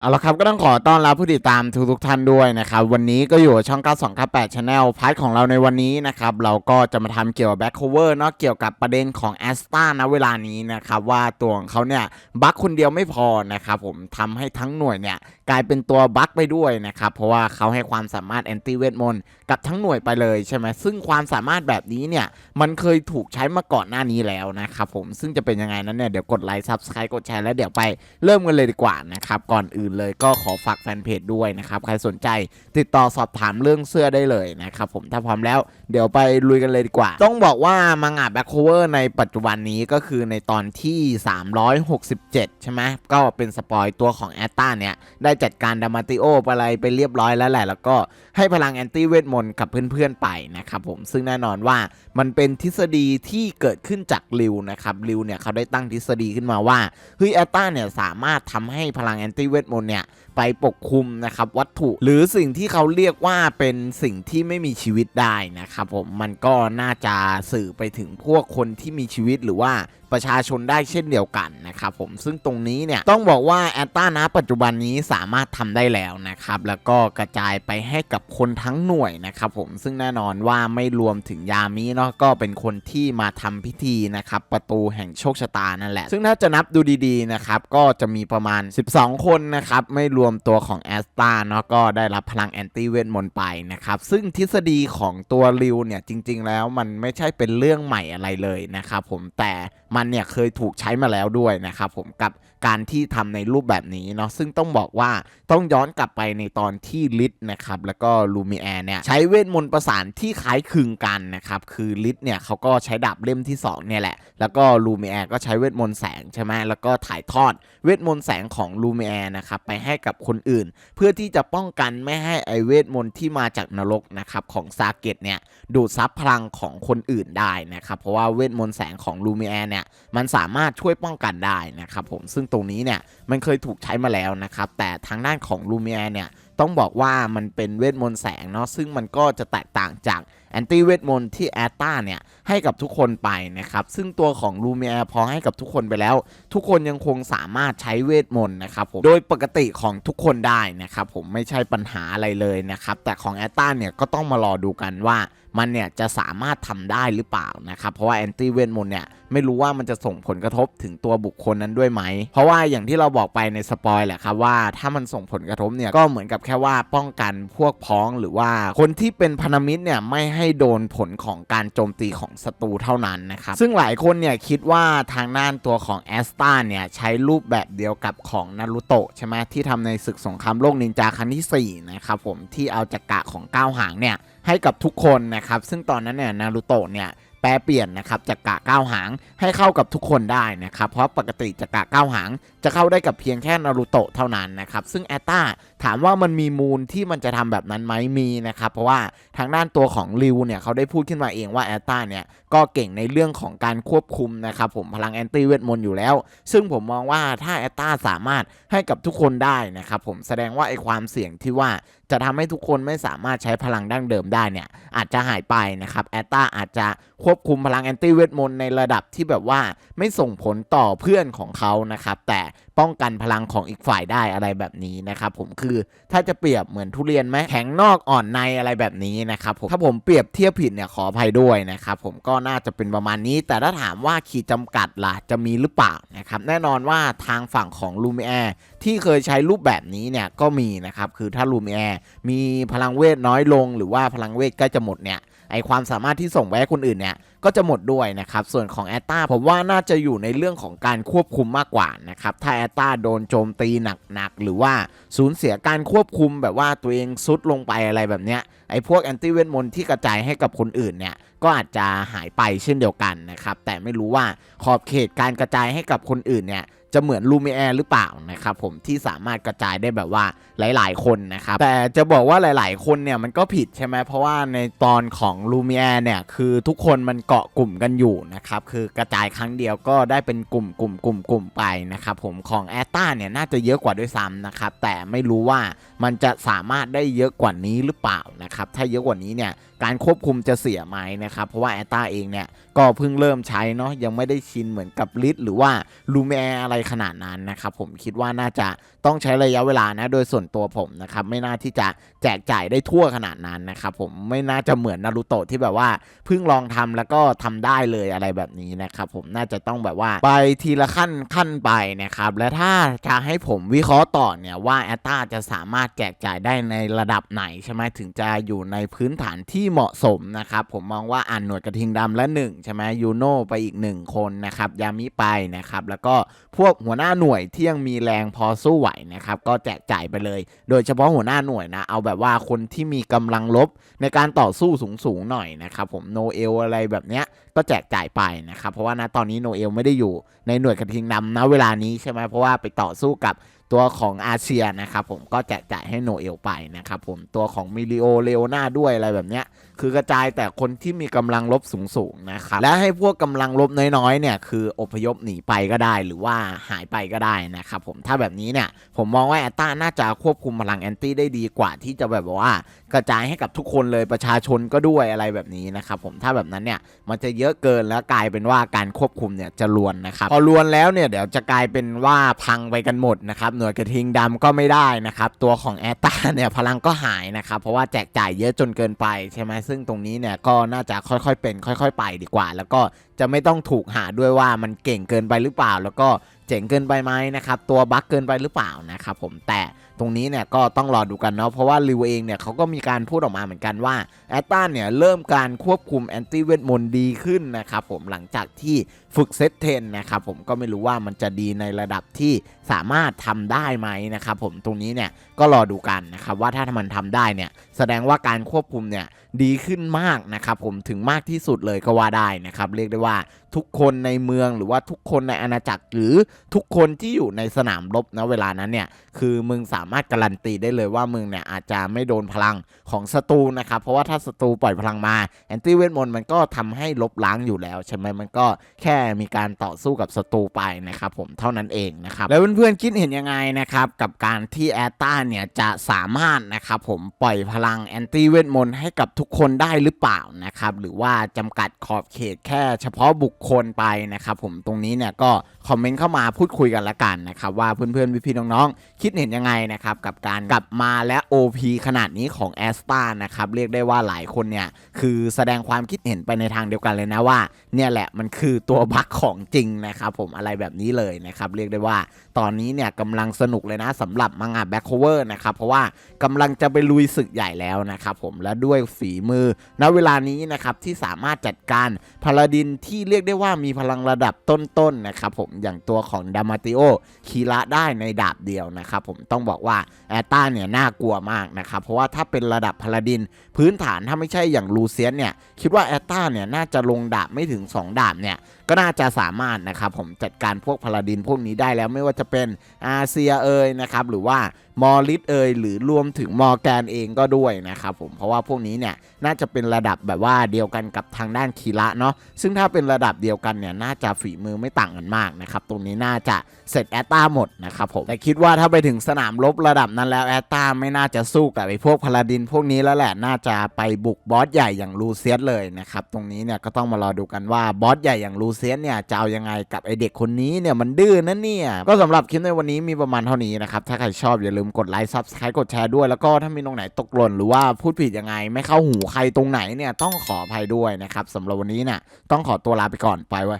เอาละครับก็ต้องขอต้อนรับผู้ติดตามทุกทุกท่านด้วยนะครับ วันนี้ก็อยู่กับช่อง 9298 Channel พาร์ทของเราในวันนี้นะครับ เราก็จะมาทำเกี่ยวกับแบ็คโคเวอร์เนาะเกี่ยวกับประเด็นของแอสตาณเวลานี้นะครับ ว่าตัวของเขาเนี่ยบั๊กคนเดียวไม่พอนะครับผมทำให้ทั้งหน่วยเนี่ย กลายเป็นตัวบั๊กไปด้วยนะครับ เพราะว่าเขาให้ความสามารถแอนตี้เวทมนต์กับทั้งหน่วยไปเลยใช่ไหมซึ่งความสามารถแบบนี้เนี่ย มันเคยถูกใช้มาก่อนหน้านี้แล้วนะครับผมซึ่งจะเป็นยังไงนั้นเนี่ย เดี๋ยวกดไลค์ซับสไครต์กดแชร์แล้วเดี๋ยวไปเริ่มกันเลยดีกว่านะครับ ก่อนอื่นเลยก็ขอฝากแฟนเพจด้วยนะครับ ใครสนใจติดต่อสอบถามเรื่องเสื้อได้เลยนะครับผมถ้าพร้อมแล้วเดี๋ยวไปลุยกันเลยดีกว่า ต้องบอกว่ามังงะแบ็คโคเวอร์ในปัจจุบันนี้ก็คือในตอนที่ 367 ใช่ไหมก็เป็นสปอยตัวของแอตตาเนี่ยได้จัดการดามาติโออะไรไปเรียบร้อยแล้วแหละ แล้วก็ให้พลังแอนตี้เวทมนต์กับเพื่อนๆไปนะครับผมซึ่งแน่นอนว่ามันเป็นทฤษฎีที่เกิดขึ้นจากริวนะครับริวเนี่ยเขาได้ตั้งทฤษฎีขึ้นมาว่าเฮ้ยแอตตาเนี่ยสามารถทำให้พลังแอนตี้เวทมนต์เนี่ยไปปกคลุมนะครับวัตถุหรือสิ่งที่เขาเรียกว่าเป็นสิ่งที่ไม่มีชีวิตได้นะครับผมมันก็น่าจะสื่อไปถึงพวกคนที่มีชีวิตหรือว่าประชาชนได้เช่นเดียวกันนะครับผมซึ่งตรงนี้เนี่ยต้องบอกว่าแอตตานะปัจจุบันนี้สาามารถทำได้แล้วนะครับ แล้วก็กระจายไปให้กับคนทั้งหน่วยนะครับผมซึ่งแน่นอนว่าไม่รวมถึงยามิเนาะก็เป็นคนที่มาทำพิธีนะครับประตูแห่งโชคชะตานั่นแหละ ซึ่งถ้าจะนับดูดีๆนะครับก็จะมีประมาณ 12 คนนะครับไม่รวมตัวของแอสตาเนาะก็ได้รับพลังแอนตี้เวทมนต์ไปนะครับซึ่งทฤษฎีของตัวริวเนี่ยจริง ๆ แล้วมันไม่ใช่เป็นเรื่องใหม่อะไรเลยนะครับผมแต่มันเนี่ยเคยถูกใช้มาแล้วด้วยนะครับผมกับการที่ทำในรูปแบบนี้เนาะซึ่งต้องบอกว่าต้องย้อนกลับไปในตอนที่ลิทนะครับแล้วก็ลูมิแอร์เนี่ยใช้เวทมนต์ประสานที่คล้ายคลึงกันนะครับคือลิทเนี่ยเขาก็ใช้ดาบเล่มที่สองเนี่ยแหละแล้วก็ลูมิแอร์ก็ใช้เวทมนต์แสงใช่ไหมแล้วก็ถ่ายทอดเวทมนต์แสงของลูมิแอร์นะครับไปให้กับคนอื่น เพื่อที่จะป้องกันไม่ให้ไอเวทมนต์ที่มาจากนรกนะครับของซาเกตเนี่ยดูดซับพลังของคนอื่นได้นะครับเพราะว่าเวทมนต์แสงของลูมิแอร์เนี่ยมันสามารถช่วยป้องกันได้นะครับผมซึ่งตรงนี้เนี่ยมันเคยถูกใช้มาแล้วนะครับแต่ทางด้านของลูมิแอร์เนี่ย ต้องบอกว่ามันเป็นเวทมนต์แสงเนาะซึ่งมันก็จะแตกต่างจากแอนตี้เวทมนต์ที่แอตตาเนี่ยให้กับทุกคนไปนะครับ ซึ่งตัวของลูเมิแอร์พอให้กับทุกคนไปแล้ว ทุกคนยังคงสามารถใช้เวทมนต์นะครับผมโดยปกติของทุกคนได้นะครับผมไม่ใช่ปัญหาอะไรเลยนะครับ แต่ของแอตตาเนี่ยก็ต้องมารอดูกันว่ามันเนี่ยจะสามารถทำได้หรือเปล่านะครับ เพราะว่าแอนตี้เวทมนต์เนี่ยไม่รู้ว่ามันจะส่งผลกระทบถึงตัวบุคคลนั้นด้วยไหม เพราะว่าอย่างที่เราบอกไปในสปอยแหละครับว่าถ้ามันส่งผลกระทบเนี่ยก็เหมือนกับแค่ว่าป้องกันพวกพ้องหรือว่าคนที่เป็นพันธมิตรเนี่ยไม่ให้โดนผลของการโจมตีของศัตรูเท่านั้นนะครับซึ่งหลายคนเนี่ยคิดว่าทางด้านตัวของแอสตาเนี่ยใช้รูปแบบเดียวกับของนารูโตะใช่ไหมที่ทำในศึกสงครามโลกนินจาครั้งที่4นะครับผมที่เอาจักระของก้าวหางเนี่ยให้กับทุกคนนะครับซึ่งตอนนั้นเนี่ยนารูโตะเนี่ยแปลเปลี่ยนนะครับจากกะก้าวหางให้เข้ากับทุกคนได้นะครับ เพราะปกติจากกะก้าวหางจะเข้าได้กับเพียงแค่นารูโตะเท่านั้นนะครับ ซึ่งแอตตาถามว่ามันมีมูลที่มันจะทำแบบนั้นไหมมีนะครับ เพราะว่าทางด้านตัวของริวเนี่ยเขาได้พูดขึ้นมาเองว่าแอตตาเนี่ยก็เก่งในเรื่องของการควบคุมนะครับผมพลังแอนตี้เวทมนต์อยู่แล้ว ซึ่งผมมองว่าถ้าแอตตาสามารถให้กับทุกคนได้นะครับผมแสดงว่าไอความเสี่ยงที่ว่าจะทำให้ทุกคนไม่สามารถใช้พลังดั้งเดิมได้เนี่ยอาจจะหายไปนะครับแอตตาอาจจะควบคุมพลังแอนตี้เวทมนต์ในระดับที่แบบว่าไม่ส่งผลต่อเพื่อนของเขานะครับแต่ป้องกันพลังของอีกฝ่ายได้อะไรแบบนี้นะครับผมคือถ้าจะเปรียบเหมือนทุเรียนไหมแข็งนอกอ่อนในอะไรแบบนี้นะครับผมถ้าผมเปรียบเทียบผิดเนี่ยขออภัยด้วยนะครับผมก็น่าจะเป็นประมาณนี้ แต่ถ้าถามว่าขีดจำกัดล่ะจะมีหรือเปล่านะครับแน่นอนว่าทางฝั่งของลูมิแอร์ที่เคยใช้รูปแบบนี้เนี่ยก็มีนะครับคือถ้าลูมิแอร์มีพลังเวทน้อยลง หรือว่าพลังเวทใกล้จะหมดเนี่ย ไอความสามารถที่ส่งไปให้คนอื่นเนี่ยก็จะหมดด้วยนะครับ ส่วนของแอตตาผมว่าน่าจะอยู่ในเรื่องของการควบคุมมากกว่านะครับ ถ้าแอตตาโดนโจมตีหนักๆ หรือว่าสูญเสียการควบคุมแบบว่าตัวเองซุดลงไปอะไรแบบเนี้ยไอพวกแอนตี้เวทมนต์ที่กระจายให้กับคนอื่นเนี่ยก็อาจจะหายไปเช่นเดียวกันนะครับ แต่ไม่รู้ว่าขอบเขตการกระจายให้กับคนอื่นเนี่ย จะเหมือนลูมิแอร์หรือเปล่านะครับผมที่สามารถกระจายได้แบบว่าหลาย ๆ คนนะครับแต่จะบอกว่าหลาย ๆ คนเนี่ยมันก็ผิดใช่ไหมเพราะว่าในตอนของลูมิแอร์เนี่ยคือทุกคนมันเกาะกลุ่มกันอยู่นะครับคือกระจายครั้งเดียวก็ได้เป็นกลุ่มกลุ่มกลุ่มกลุ่มไปนะครับผมของแอตตาเนี่ยน่าจะเยอะกว่าด้วยซ้ำนะครับแต่ไม่รู้ว่ามันจะสามารถได้เยอะกว่านี้หรือเปล่านะครับถ้าเยอะกว่านี้เนี่ยการควบคุมจะเสียไหมนะครับเพราะว่าแอตตาเองเนี่ยก็เพิ่งเริ่มใช้เนาะยังไม่ได้ชินเหมือนกับลิทหรือว่าลูมิแอร์อะไรขนาดนั้นนะครับผมคิดว่าน่าจะต้องใช้ระยะเวลานะโดยส่วนตัวผมนะครับไม่น่าที่จะแจกจ่ายได้ทั่วขนาดนั้นนะครับผมไม่น่าจะเหมือนนารูโตะที่แบบว่าเพิ่งลองทำแล้วก็ทำได้เลยอะไรแบบนี้นะครับผมน่าจะต้องแบบว่าไปทีละขั้นขั้นไปนะครับและถ้าจะให้ผมวิเคราะห์ต่อเนี่ยว่าแอตตาจะสามารถแจกจ่ายได้ในระดับไหนใช่ไหมถึงจะอยู่ในพื้นฐานที่เหมาะสมนะครับผมมองว่าอ่านหน่วยกระทิงดำและหนึ่งใช่ไหมยูโนไปอีกหนึ่งคนนะครับยามิไปนะครับแล้วก็พวกหัวหน้าหน่วยที่ยังมีแรงพอสู้ไหวนะครับก็แจกจ่ายไปเลย โดยเฉพาะหัวหน้าหน่วยนะเอาแบบว่าคนที่มีกำลังลบในการต่อสู้สูงๆหน่อยนะครับผมโนเอลอะไรแบบเนี้ยก็แจกจ่ายไปนะครับเพราะว่าณตอนนี้โนเอลไม่ได้อยู่ในหน่วยกระทิงดำณเวลานี้ใช่ไหมเพราะว่าไปต่อสู้กับตัวของอาเซียนะครับผมก็แจกจ่ายให้โนเอลไปนะครับผมตัวของมิลิโอเลโอนาด้วยอะไรแบบเนี้ย คือกระจายแต่คนที่มีกำลังลบสูงๆนะครับและให้พวกกำลังลบน้อยๆเนี่ยคืออพยพหนีไปก็ได้หรือว่าหายไปก็ได้นะครับผมถ้าแบบนี้เนี่ยผมมองว่าแอตตาน่าจะควบคุมพลังแอนตี้ได้ดีกว่าที่จะแบบว่ากระจายให้กับทุกคนเลยประชาชนก็ด้วยอะไรแบบนี้นะครับผมถ้าแบบนั้นเนี่ยมันจะเยอะเกินแล้วกลายเป็นว่าการควบคุมเนี่ยจะลวนนะครับพอลวนแล้วเนี่ยเดี๋ยวจะกลายเป็นว่าพังไปกันหมดนะครับหน่วยกระทิงดำก็ไม่ได้นะครับตัวของแอตตาเนี่ยพลังก็หายนะครับเพราะว่าแจกจ่ายเยอะจนเกินไปใช่ไหมซึ่งตรงนี้เนี่ยก็น่าจะค่อยๆเป็น ค่อย ๆ ไปดีกว่า แล้วก็จะไม่ต้องถูกหาด้วยว่ามันเก่งเกินไปหรือเปล่า แล้วก็เจ๋งเกินไปไหมนะครับตัวบั๊กเกินไปหรือเปล่านะครับผมแต่ ตรงนี้เนี่ยก็ต้องรอดูกันเนาะเพราะว่าริวเองเนี่ยเขาก็มีการพูดออกมาเหมือนกันว่าแอตตาเนี่ยเริ่มการควบคุมแอนตี้เวทมนต์ดีขึ้นนะครับผมหลังจากที่ฝึกเซตเทนนะครับผมก็ไม่รู้ว่ามันจะดีในระดับที่สามารถทำได้ไหมนะครับผมตรงนี้เนี่ยก็รอดูกันนะครับว่าถ้ามันทำได้เนี่ยแสดงว่าการควบคุมเนี่ยดีขึ้นมากนะครับผมถึงมากที่สุดเลยก็ว่าได้นะครับเรียกได้ว่าทุกคนในเมืองหรือว่าทุกคนในอาณาจักรหรือทุกคนที่อยู่ในสนามรบนะเวลานั้นเนี่ยคือมึงสาามารถการันตีได้เลยว่ามึงเนี่ยอาจจะไม่โดนพลังของศัตรูนะครับเพราะว่าถ้าศัตรูปล่อยพลังมาแอนตี้เวทมนต์มันก็ทำให้ลบล้างอยู่แล้วใช่ไหมมันก็แค่มีการต่อสู้กับศัตรูไปนะครับผมเท่านั้นเองนะครับแล้วเพื่อนๆคิดเห็นยังไงนะครับกับการที่แอตตาเนี่ยจะสามารถนะครับผมปล่อยพลังแอนตี้เวทมนต์ให้กับทุกคนได้หรือเปล่านะครับหรือว่าจำกัดขอบเขตแค่เฉพาะบุคคลไปนะครับผมตรงนี้เนี่ยก็คอมเมนต์เข้ามาพูดคุยกันละกันนะครับว่าเพื่อนๆพี่ๆน้องๆคิดเห็นยังไงนะครับกับการกลับมาและ OP ขนาดนี้ของแอสตานะครับเรียกได้ว่าหลายคนเนี่ยคือแสดงความคิดเห็นไปในทางเดียวกันเลยนะว่าเนี่ยแหละมันคือตัวบั๊กของจริงนะครับผมอะไรแบบนี้เลยนะครับเรียกได้ว่าตอนนี้เนี่ยกำลังสนุกเลยนะสำหรับมังงะแบ็คโคเวอร์นะครับเพราะว่ากำลังจะไปลุยศึกใหญ่แล้วนะครับผมและด้วยฝีมือณเวลานี้นะครับที่สามารถจัดการพาลาดินที่เรียกได้ว่ามีพลังระดับต้นๆนะครับผมอย่างตัวของดามาติโอคีระได้ในดาบเดียวนะครับผมต้องบอกว่าแอตตาเนี่ยน่ากลัวมากนะครับ เพราะว่าถ้าเป็นระดับพาลาดิน พื้นฐานถ้าไม่ใช่อย่างลูเซียนเนี่ย คิดว่าแอตตาเนี่ยน่าจะลงดาบไม่ถึง 2 ดาบเนี่ย ก็น่าจะสามารถนะครับผมจัดการพวกพาลาดินพวกนี้ได้แล้วไม่ว่าจะเป็นอาเซียเอยนะครับหรือว่า มอริสเอยหรือรวมถึงมอแกนเองก็ด้วยนะครับผมเพราะว่าพวกนี้เนี่ยน่าจะเป็นระดับแบบว่าเดียวกันกับทางด้านคีระเนาะซึ่งถ้าเป็นระดับเดียวกันเนี่ยน่าจะฝีมือไม่ต่างกันมากนะครับตรงนี้น่าจะเสร็จแอตตาหมดนะครับผมแต่คิดว่าถ้าไปถึงสนามรบระดับนั้นแล้วแอตตาไม่น่าจะสู้กับไอ้พวกพาลาดิน พวกนี้แล้วแหละน่าจะไปบุกบอสใหญ่อย่างลูเซียสเลยนะครับตรงนี้เนี่ยก็ต้องมารอดูกันว่าบอสใหญ่อย่างลูเซียสเนี่ยจะเอายังไงกับไอเด็กคนนี้เนี่ยมันดื้อนะเนี่ยก็สำหรับคลิปในวันนี้มีประมาณเท่านี้นะครับถ้าใครชอบอย่าลืมกดไลค์ซับสไครต์กดแชร์ด้วย แล้วก็ถ้ามีตรงไหนตกหล่นหรือว่าพูดผิดยังไง ไม่เข้าหูใครตรงไหนเนี่ยต้องขออภัยด้วยนะครับสำหรับวันนี้เนี่ยต้องขอตัวลาไปก่อนไปเว้ย